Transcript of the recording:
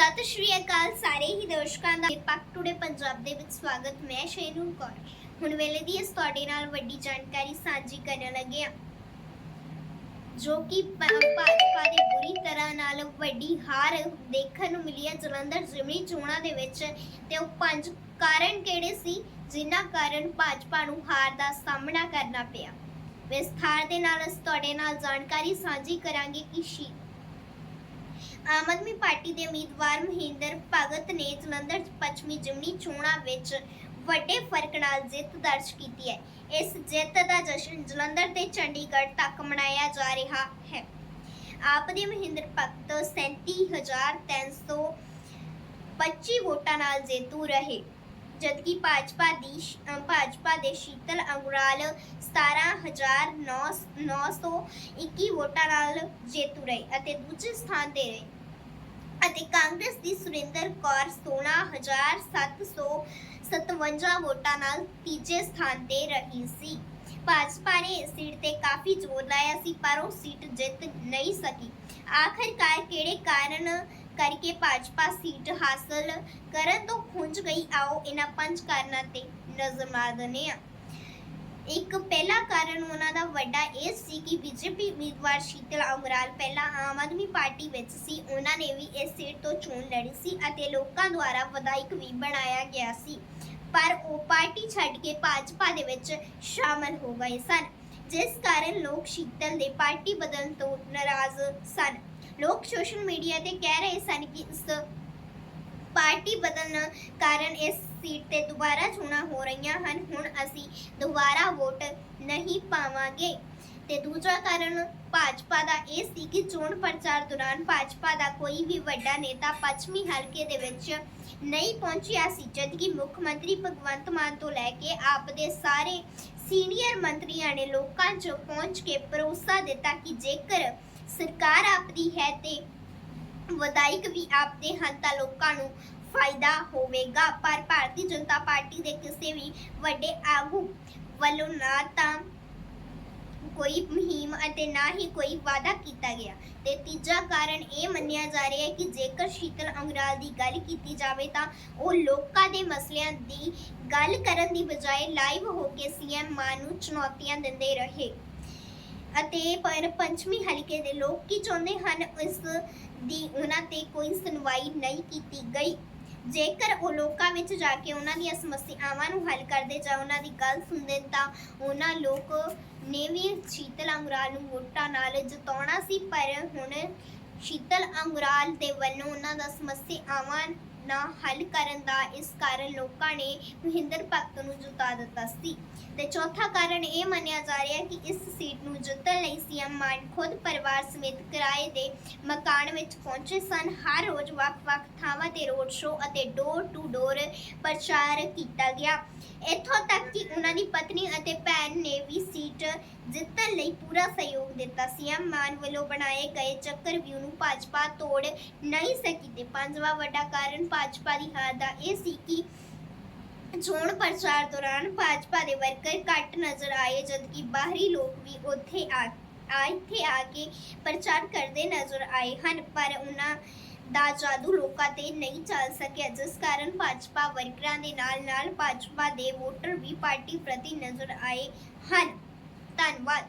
ਸਤਿ ਸ਼੍ਰੀ ਅਕਾਲ ਸਾਰੇ ਹੀ ਦਰਸ਼ਕਾਂ ਦਾ। ਪੱਕ ਟੂਡੇ ਪੰਜਾਬ ਦੇ ਵਿੱਚ ਸਵਾਗਤ। ਮੈਂ ਸ਼ੈਨੂਰ ਕੌਰ। ਹੁਣ ਵੇਲੇ ਦੀ ਇਸ ਤੁਹਾਡੇ ਨਾਲ ਵੱਡੀ ਜਾਣਕਾਰੀ ਸਾਂਝੀ ਕਰਨ ਲੱਗੇ ਹਾਂ। ਜੋ ਕਿ ਭਾਜਪਾ ਦੀ ਬੁਰੀ ਤਰ੍ਹਾਂ ਨਾਲ ਵੱਡੀ ਹਾਰ ਦੇਖਣ ਨੂੰ ਮਿਲੀ ਹੈ। ਜਲੰਧਰ ਜ਼ਿਮਨੀ ਚੋਣਾਂ ਦੇ ਵਿੱਚ ਤੇ ਉਹ ਪੰਜ ਕਾਰਨ ਕਿਹੜੇ ਸੀ, ਜਿਨ੍ਹਾਂ ਕਾਰਨ ਭਾਜਪਾ ਨੂੰ ਹਾਰ ਦਾ ਸਾਹਮਣਾ ਕਰਨਾ ਪਿਆ? ਵਿਸਥਾਰ ਦੇ ਨਾਲ ਅਸੀਂ ਤੁਹਾਡੇ ਨਾਲ ਜਾਣਕਾਰੀ ਸਾਂਝੀ ਕਰਾਂਗੇ ਕਿ ਆਮ ਆਦਮੀ ਪਾਰਟੀ ਦੇ ਉਮੀਦਵਾਰ ਮਹਿੰਦਰ ਭਗਤ ਨੇ ਜਲੰਧਰ ਪੱਛਮੀ ਜਿਮਨੀ ਚੋਣਾਂ ਵਿੱਚ ਵੱਡੇ ਫ਼ਰਕ ਨਾਲ ਜਿੱਤ ਦਰਜ ਕੀਤੀ ਹੈ। ਇਸ ਜਿੱਤ ਦਾ ਜਸ਼ਨ ਜਲੰਧਰ ਤੇ ਚੰਡੀਗੜ੍ਹ ਤੱਕ ਮਨਾਇਆ ਜਾ ਰਿਹਾ ਹੈ। ਆਪ ਦੇ ਮਹਿੰਦਰ ਭਗਤ 37325 ਵੋਟਾਂ ਨਾਲ ਜੇਤੂ ਰਹੇ। ਜਦਕਿ ਭਾਜਪਾ ਦੀ ਭਾਜਪਾ ਦੇ ਸ਼ੀਤਲ ਅੰਗਰਾਲ 17921 ਵੋਟਾਂ ਨਾਲ ਜੇਤੂ ਰਹੇ ਅਤੇ ਦੂਜੇ ਸਥਾਨ ਤੇ ਰਹੇ ਅਤੇ ਕਾਂਗਰਸ ਦੀ ਸੁਰਿੰਦਰ ਕੌਰ 16757 ਵੋਟਾਂ ਨਾਲ ਤੀਜੇ ਸਥਾਨ ਤੇ ਰਹੀ ਸੀ। ਭਾਜਪਾ ਨੇ ਇਸ ਸੀਟ ਤੇ ਕਾਫੀ ਜ਼ੋਰ ਲਾਇਆ ਸੀ, ਪਰ ਉਹ ਸੀਟ ਜਿੱਤ ਨਹੀਂ ਸਕੀ। ਆਖਰਕਾਰ ਕਿਹੜੇ ਕਾਰਨ ਕਰਕੇ ਭਾਜਪਾ ਸੀਟ ਹਾਸਲ ਕਰਨ ਤੋਂ ਖੁੰਝ ਗਈ। ਆਓ ਇਹਨਾਂ ਪੰਜ ਕਾਰਨਾਂ ਤੇ ਨਜ਼ਰ ਮਾਰ ਦਿੰਦੇ ਹਾਂ। ਇੱਕ, ਪਹਿਲਾ ਕਾਰਨ ਉਹਨਾਂ ਦਾ ਵੱਡਾ ਇਹ ਸੀ ਕਿ ਬੀਜੇਪੀ ਉਮੀਦਵਾਰ ਸ਼ੀਤਲ ਅੰਗਰਾਲ ਪਹਿਲਾਂ ਆਮ ਆਦਮੀ ਪਾਰਟੀ ਵਿੱਚ ਸੀ। ਉਹਨਾਂ ਨੇ ਵੀ ਇਸ ਸੀਟ ਤੋਂ ਚੋਣ ਲੜੀ ਸੀ ਅਤੇ ਲੋਕਾਂ ਦੁਆਰਾ ਵਿਧਾਇਕ ਵੀ ਬਣਾਇਆ ਗਿਆ ਸੀ। ਪਰ ਉਹ ਪਾਰਟੀ ਛੱਡ ਕੇ ਭਾਜਪਾ ਦੇ ਵਿੱਚ ਸ਼ਾਮਲ ਹੋ ਗਏ ਸਨ, ਜਿਸ ਕਾਰਨ ਲੋਕ ਸ਼ੀਤਲ ਦੇ ਪਾਰਟੀ ਬਦਲਣ ਤੋਂ ਨਾਰਾਜ਼ ਸਨ। ਲੋਕ ਸੋਸ਼ਲ ਮੀਡੀਆ ਤੇ ਕਹਿ ਰਹੇ ਸਨ ਕਿ ਇਸ ਪਾਰਟੀ ਬਦਲਣ ਕਾਰਨ ਇਸ ਸੀਟ ਤੇ ਦੁਬਾਰਾ ਚੋਣਾਂ ਹੋ ਰਹੀਆਂ ਹਨ। ਹੁਣ ਅਸੀਂ ਦੁਬਾਰਾ ਵੋਟ ਨਹੀਂ ਪਾਵਾਂਗੇ। ਤੇ ਦੂਜਾ ਕਾਰਨ ਭਾਜਪਾ ਦਾ ਇਹ ਸੀ ਕਿ ਚੋਣ ਪ੍ਰਚਾਰ ਦੌਰਾਨ ਭਾਜਪਾ ਦਾ ਕੋਈ ਵੀ ਵੱਡਾ ਨੇਤਾ ਪੱਛਮੀ ਹਲਕੇ ਦੇ ਵਿੱਚ ਨਹੀਂ ਪਹੁੰਚਿਆ ਸੀ, ਜਦਕਿ ਮੁੱਖ ਮੰਤਰੀ ਭਗਵੰਤ ਮਾਨ ਤੋਂ ਲੈ ਕੇ ਆਪ ਦੇ ਸਾਰੇ ਸੀਨੀਅਰ ਮੰਤਰੀਆਂ ਨੇ ਲੋਕਾਂ 'ਚ ਪਹੁੰਚ ਕੇ ਭਰੋਸਾ ਦਿੱਤਾ ਕਿ ਜੇਕਰ ਸਰਕਾਰ ਆਪਦੀ ਹੈ ਤੇ ਵਿਧਾਇਕ ਵੀ ਆਪਦੇ ਹਨ ਤਾਂ ਲੋਕਾਂ ਨੂੰ ਫਾਇਦਾ ਹੋਵੇਗਾ। ਪਰ ਭਾਰਤੀ ਜਨਤਾ ਪਾਰਟੀ ਦੇ ਕਿਸੇ ਵੀ ਵੱਡੇ ਆਗੂ ਵੱਲੋਂ ਨਾ ਤਾਂ ਕੋਈ ਮੁਹਿੰਮ ਅਤੇ ਨਾ ਹੀ ਕੋਈ ਵਾਅਦਾ ਕੀਤਾ ਗਿਆ। ਤੇ ਤੀਜਾ ਕਾਰਨ ਇਹ ਮੰਨਿਆ ਜਾ ਰਿਹਾ ਹੈ ਕਿ ਜੇਕਰ ਸ਼ੀਤਲ ਅੰਗਰਾਲ ਦੀ ਗੱਲ ਕੀਤੀ ਜਾਵੇ ਤਾਂ ਉਹ ਲੋਕਾਂ ਦੇ ਮਸਲਿਆਂ ਦੀ ਗੱਲ ਕਰਨ ਦੀ ਬਜਾਏ ਲਾਈਵ ਹੋ ਕੇ ਸੀਐਮ ਮਾਨ ਨੂੰ ਚੁਣੌਤੀਆਂ ਦਿੰਦੇ ਰਹੇ। ਅਤੇ ਪਰ ਪੰਚਮੀ ਹਲਕੇ ਦੇ ਲੋਕ ਕੀ ਚਾਹੁੰਦੇ ਹਨ ਇਸ ਦੀ ਉਹਨਾਂ ਤੇ ਕੋਈ ਸੁਣਵਾਈ ਨਹੀਂ ਕੀਤੀ ਗਈ। ਜੇਕਰ ਉਹ ਲੋਕਾਂ ਵਿੱਚ ਜਾ ਕੇ ਉਹਨਾਂ ਦੀਆਂ ਸਮੱਸਿਆਵਾਂ ਨੂੰ ਹੱਲ ਕਰਦੇ ਜਾਂ ਉਹਨਾਂ ਦੀ ਗੱਲ ਸੁਣਦੇ, ਤਾਂ ਉਹਨਾਂ ਲੋਕ ਨੇ ਵੀ ਸ਼ੀਤਲ ਅੰਗਰਾਲ ਨੂੰ ਵੋਟਾਂ ਨਾਲ ਜਿਤਾਉਣਾ ਸੀ, ਪਰ ਹੁਣ ਸ਼ੀਤਲ ਅੰਗਰਾਲ ਦੇ ਵੱਲੋਂ ਉਹਨਾਂ ਦਾ ਸਮੱਸਿਆਵਾਂ ਨਾ ਹੱਲ ਕਰਨ ਦਾ ਇਸ ਕਾਰਨ ਲੋਕਾਂ ਨੇ ਮਹਿੰਦਰ ਭਗਤ ਨੂੰ ਜਿਤਾ ਦਿੱਤਾ ਸੀ। ਤੇ ਚੌਥਾ ਕਾਰਨ ਇਹ ਮੰਨਿਆ ਜਾ ਰਿਹਾ ਕਿ ਇਸ ਸੀਟ ਨੂੰ ਜਿੱਤਣ ਲਈ ਸੀਐਮ ਮਾਨ ਖੁਦ ਪਰਿਵਾਰ ਸਮੇਤ ਕਿਰਾਏ ਦੇ ਮਕਾਨ ਵਿੱਚ ਪਹੁੰਚੇ ਸਨ। ਹਰ ਰੋਜ਼ ਵੱਖ-ਵੱਖ ਥਾਵਾਂ ਤੇ ਰੋਡ ਸ਼ੋਅ ਅਤੇ ਡੋਰ ਟੂ ਡੋਰ ਪ੍ਰਚਾਰ ਕੀਤਾ ਗਿਆ। ਇੱਥੋਂ ਤੱਕ ਕਿ ਉਹਨਾਂ ਦੀ ਪਤਨੀ ਅਤੇ ਭੈਣ ਨੇ ਵੀ ਸੀਟ ਜਿੱਤਣ ਲਈ ਪੂਰਾ ਸਹਿਯੋਗ ਦਿੱਤਾ ਸੀਐਮ ਮਾਨ ਵੱਲੋਂ ਬਣਾਏ ਗਏ ਚੱਕਰ ਨੂੰ ਭਾਜਪਾ ਤੋੜ ਨਹੀਂ ਸਕੀ ਤੇ ਪੰਜਵਾਂ ਵੱਡਾ ਕਾਰਨ ਭਾਜਪਾ ਦੀ ਹਾਰ ਦਾ ਇਹ ਸੀ ਕਿ ਚੋਣ ਪ੍ਰਚਾਰ ਦੌਰਾਨ ਭਾਜਪਾ ਦੇ ਵਰਕਰ ਘੱਟ ਨਜ਼ਰ ਆਏ, ਜਦਕਿ ਬਾਹਰੀ ਲੋਕ ਵੀ ਉੱਥੇ ਆ ਇੱਥੇ ਆ ਕੇ ਪ੍ਰਚਾਰ ਕਰਦੇ ਨਜ਼ਰ ਆਏ ਹਨ। ਪਰ ਉਹਨਾਂ ਦਾ ਜਾਦੂ ਲੋਕਾਂ ਤੇ ਨਹੀਂ ਚੱਲ ਸਕਿਆ, ਜਿਸ ਕਾਰਨ ਭਾਜਪਾ ਵਰਕਰਾਂ ਦੇ ਨਾਲ ਨਾਲ ਭਾਜਪਾ ਦੇ ਵੋਟਰ ਵੀ ਪਾਰਟੀ ਪ੍ਰਤੀ ਨਜ਼ਰ ਆਏ ਹਨ। ਧੰਨਵਾਦ।